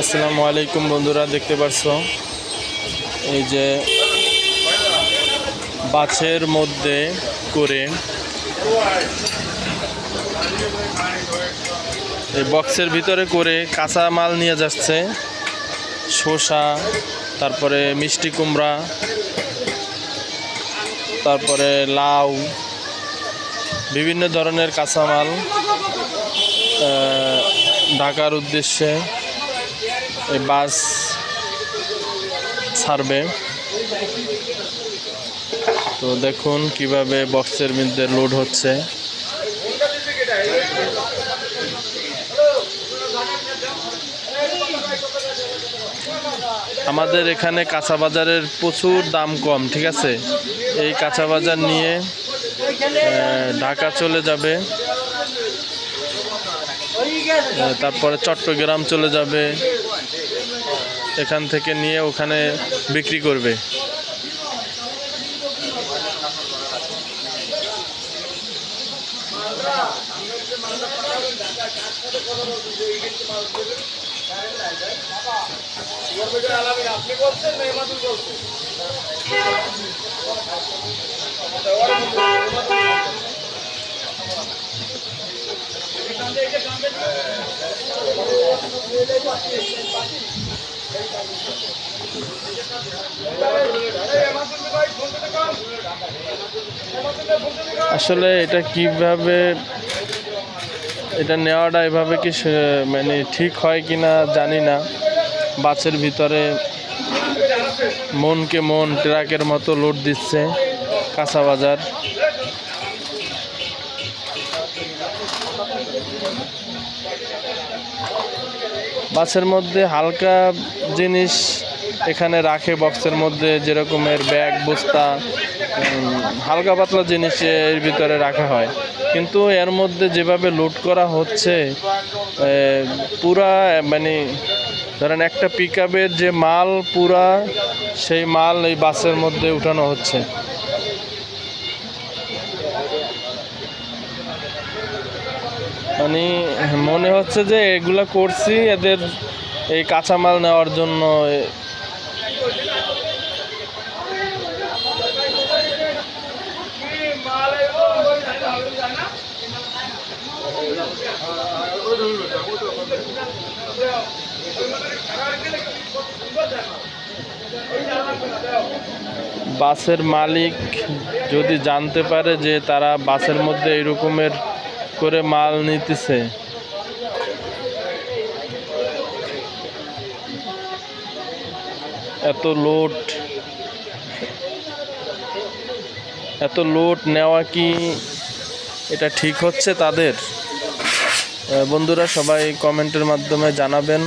আসসালামু আলাইকুম বন্ধুরা, দেখতে পাচ্ছ এই যে বাছের মধ্যে করে এই বক্সের ভিতরে করে কাঁচা মাল নিয়ে যাচ্ছে, শসা, তারপরে মিষ্টি কুমড়া, তারপরে লাউ, বিভিন্ন ধরনের কাঁচামাল ঢাকার উদ্দেশ্যে। এই বাস ছাড়বে। তো দেখুন কীভাবে বক্সের মধ্যে লোড হচ্ছে। আমাদের এখানে কাঁচা বাজারের প্রচুর দাম কম, ঠিক আছে? এই কাঁচা বাজার নিয়ে ঢাকা চলে যাবে। তারপরে চট্টগ্রাম চলে যাবে। এখান থেকে নিয়ে ওখানে বিক্রি করবে। আসলে এটা কীভাবে এটা নেওয়াটা এভাবে কি মানে ঠিক হয় কি না জানি না। বাসের ভিতরে মনকে মন, ট্রাকের মতো লোড দিচ্ছে কাঁচা বাজার। বাসের মধ্যে হালকা জিনিস এখানে রাখে, বক্সের মধ্যে যেরকমের ব্যাগ, বস্তা হালকা পাতলা জিনিস এর ভিতরে রাখা হয়। কিন্তু এর মধ্যে যেভাবে লোড করা হচ্ছে পুরা মানে ধরেন একটা পিক যে মাল পুরা, সেই মাল এই বাসের মধ্যে উঠানো হচ্ছে। মানে মনে হচ্ছে যে এগুলা করছি, এদের এই কাঁচামাল নেওয়ার জন্য। বাসের মালিক যদি জানতে পারে যে তারা বাসের মধ্যে এরকমের করে মাল নিতেছে। এত লোড। এত লোড নেওয়া কি এটা ঠিক হচ্ছে তাদের? বন্ধুরা সবাই কমেন্টের মাধ্যমে জানাবেন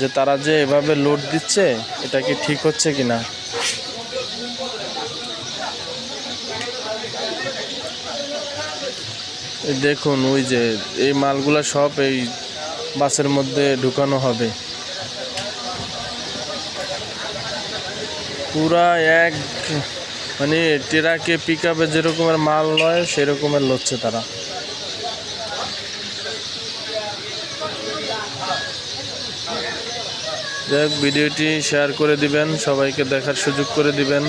যে তারা যে এভাবে লোড দিচ্ছে, এটা কি ঠিক হচ্ছে কি না দেখুন, ওই যে এই মালগুলা সব এই বাসের মধ্যে ঢুকানো হবে। পুরা এক মানে ট্রাকে পিক আপে যেরকমের মাল লয়, সেরকমের লচ্ছে তারা। যাই ভিডিওটি শেয়ার করে দিবেন, সবাইকে দেখার সুযোগ করে দিবেন।